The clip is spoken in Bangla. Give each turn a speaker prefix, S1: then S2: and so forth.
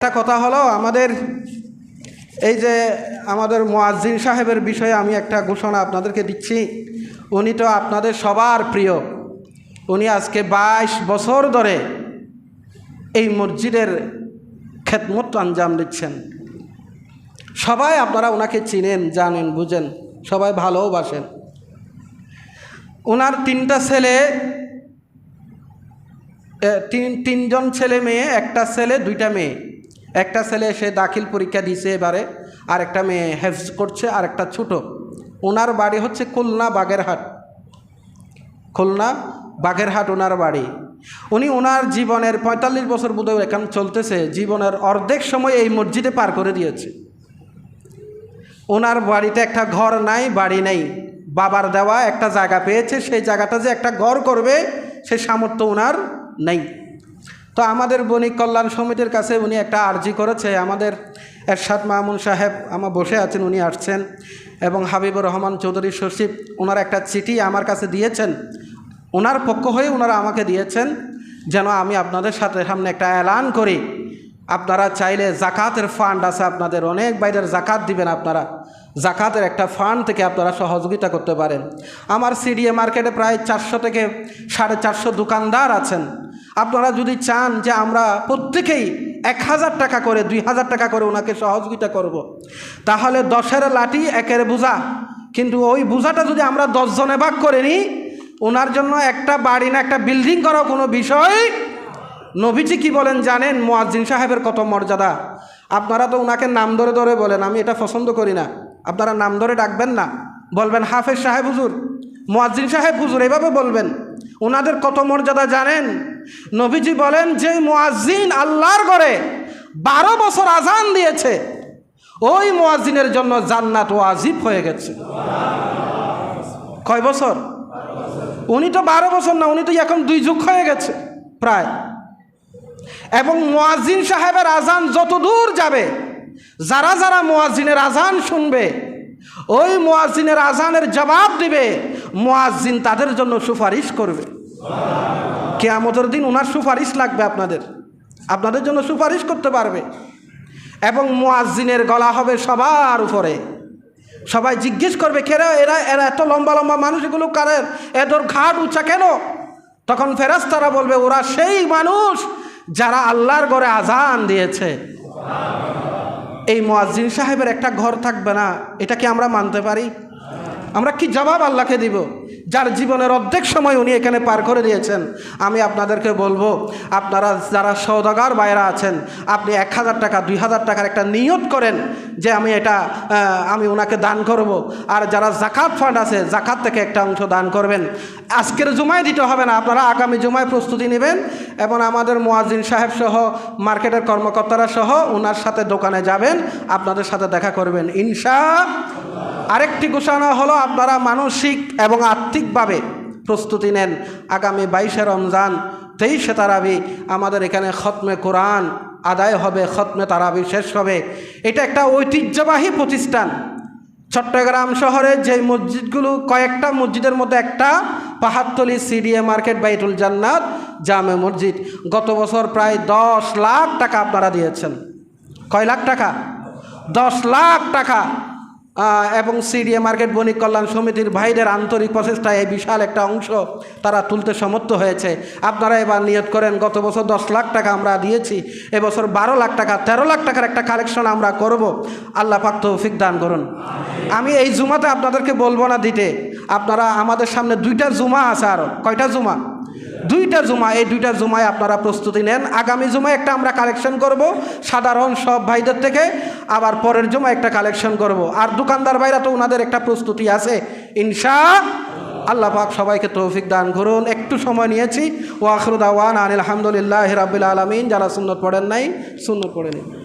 S1: একটা কথা হলো, আমাদের এই যে আমাদের মোয়াজ্জিন সাহেবের বিষয়ে আমি একটা ঘোষণা আপনাদেরকে দিচ্ছি। উনি তো আপনাদের সবার প্রিয়। উনি আজকে বাইশ বছর ধরে এই মসজিদের খেদমত আঞ্জাম দিচ্ছেন। সবাই আপনারা ওনাকে চিনেন, জানেন, বুঝেন, সবাই ভালোবাসেন। ওনার তিনটা ছেলে তিন, তিনজন ছেলে মেয়ে, একটা ছেলে, দুইটা মেয়ে। একটা ছেলে সে দাখিল পরীক্ষা দিয়েছে এবারে, আর একটা মেয়ে হেফজ করছে, আর একটা ছোট। ওনার বাড়ি হচ্ছে খুলনা বাগেরহাট। খুলনা বাগেরহাট ওনার বাড়ি। উনি ওনার জীবনের পঁয়তাল্লিশ বছর বোধহয় এখন চলতেছে, জীবনের অর্ধেক সময় এই মসজিদে পার করে দিয়েছে। ওনার বাড়িতে একটা ঘর নাই, বাড়ি নেই। বাবার দেওয়া একটা জায়গা পেয়েছে, সেই জায়গাটা যে একটা ঘর করবে, সে সামর্থ্য ওনার নেই। তো আমাদের বণিক কল্যাণ সমিতির কাছে উনি একটা আর্জি করেছে। আমাদের এরশাদ মামুন সাহেব আমার বসে আছেন, উনি আসছেন এবং হাবিবুর রহমান চৌধুরী সচিব ওনার একটা চিঠি আমার কাছে দিয়েছেন। ওনার পক্ষ হয়ে ওনারা আমাকে দিয়েছেন যেন আমি আপনাদের সাথে সামনে একটা অ্যালান করি। আপনারা চাইলে জাকাতের ফান্ড আছে আপনাদের, অনেক বাইরের জাকাত দিবেন আপনারা। জাকাতের একটা ফান্ড থেকে আপনারা সহযোগিতা করতে পারেন। আমার সিডিএ মার্কেটে প্রায় চারশো থেকে সাড়ে চারশো দোকানদার আছেন। আপনারা যদি চান যে আমরা প্রত্যেকেই এক হাজার টাকা করে, দুই হাজার টাকা করে ওনাকে সহযোগিতা করব। তাহলে দশের লাঠি একের বোঝা। কিন্তু ওই বোঝাটা যদি আমরা দশজনে ভাগ করে নিই, ওনার জন্য একটা বাড়ি না একটা বিল্ডিং করা কোনো বিষয় নবীজি কি বলেন জানেন? মোয়াজ্জিন সাহেবের কত মর্যাদা। আপনারা তো ওনাকে নাম ধরে ধরে বলেন, আমি এটা পছন্দ করি না। আপনারা নাম ধরে ডাকবেন না। বলবেন, হাফেজ সাহেব হুজুর, মোয়াজ্জিন সাহেব হুজুর, এভাবে বলবেন। ওনাদের কত মর্যাদা জানেন? নবীজি বলেন, যে মোয়াজ্জিন আল্লাহর ঘরে বারো বছর আজান দিয়েছে, ওই মোয়াজ্জিনের জন্য জান্নাত ওয়াজিব হয়ে গেছে। কয় বছর? উনি তো বারো বছর না, উনি তো এখন দুই যুগ হয়ে গেছে প্রায়। এবং মোয়াজিন সাহেবের আজান যত দূর যাবে, যারা যারা মোয়াজিনের আজান শুনবে, ওই মোয়াজিনের আজানের জবাব দিবে মোয়াজিন তাদের জন্য সুপারিশ করবে। কেয়ামতের দিন ওনার সুপারিশ লাগবে আপনাদের। আপনাদের জন্য সুপারিশ করতে পারবে। এবং মোয়াজিনের গলা হবে সবার উপরে। সবাই জিজ্ঞেস করবে, কেরা, এরা এরা এত লম্বা লম্বা মানুষ এগুলো কারের এদের ঘাট উঁচা কেন? তখন ফেরাস্তারা বলবে, ওরা সেই মানুষ যারা আল্লাহর ঘরে আজান দিয়েছে। এই মোয়াজ্জিন সাহেবের একটা ঘর থাকবে না। এটা কি আমরা মানতে পারি? আমরা কি জবাব আল্লাহকে দিব? যার জীবনের অর্ধেক সময় উনি এখানে পার করে দিয়েছেন, আমি আপনাদেরকে বলব, আপনারা যারা সৌদাগার বাইরা আছেন, আপনি এক হাজার টাকা, দুই হাজার টাকার একটা নিয়ত করেন যে আমি এটা আমি ওনাকে দান করব। আর যারা জাকাত ফান্ড আছে জাকাত থেকে একটা অংশ দান করবেন। আজকের জুমায় দিতে হবে না, আপনারা আগামী জুমায় প্রস্তুতি নেবেন এবং আমাদের মোয়াজিন সাহেব সহ, মার্কেটের কর্মকর্তারা সহ ওনার সাথে দোকানে যাবেন, আপনাদের সাথে দেখা করবেন। ইনশা আরেকটি ঘোষণা হলো, আপনারা মানসিক এবং আর্থিকভাবে প্রস্তুতি নেন। আগামী বাইশে রমজান, তেইশে তারাবি, আমাদের এখানে খতমে কোরআন আদায় হবে, খতমে তারাবি শেষ হবে। এটা একটা ঐতিহ্যবাহী প্রতিষ্ঠান। চট্টগ্রাম শহরে যে মসজিদগুলো, কয়েকটা মসজিদের মধ্যে একটা পাহাড়তলি সিডিএ মার্কেট বাইতুল জান্নাত জামে মসজিদ। গত বছর প্রায় দশ লাখ টাকা আপনারা দিয়েছেন। কয় লাখ টাকা? দশ লাখ টাকা। এবং সিডিএ মার্কেট বণিক কল্যাণ সমিতির ভাইদের আন্তরিক প্রচেষ্টায় এই বিশাল একটা অংশ তারা তুলতে সমর্থ হয়েছে। আপনারা এবার নিয়ত করেন, গত বছর দশ লাখ টাকা আমরা দিয়েছি, এবছর বারো লাখ টাকা, তেরো লাখ টাকার একটা কালেকশন আমরা করব। আল্লাহ পাক তৌফিক দান করুন। আমি এই জুমাতে আপনাদেরকে বলব না দিতে। আপনারা আমাদের সামনে দুইটা জুমা আছে আরও কয়টা জুমা? দুইটা জুমা। এই দুইটা জুমায় আপনারা প্রস্তুতি নেন। আগামী জুমায় একটা আমরা কালেকশন করব। সাধারণ সব ভাইদের থেকে আবার পরের জমা একটা কালেকশন করব। আর দোকানদার ভাইরা তো ওনাদের একটা প্রস্তুতি আছে। ইনশা আল্লাহ পাক সবাইকে তৌফিক দান করুন। একটু সময় নিয়েছি। ও আখরুদাওয়ান আনিল আলহামদুলিল্লাহ রাবিল আলমিন। যারা সুন্দর পড়েন নাই সুন্দর পড়ে নিন।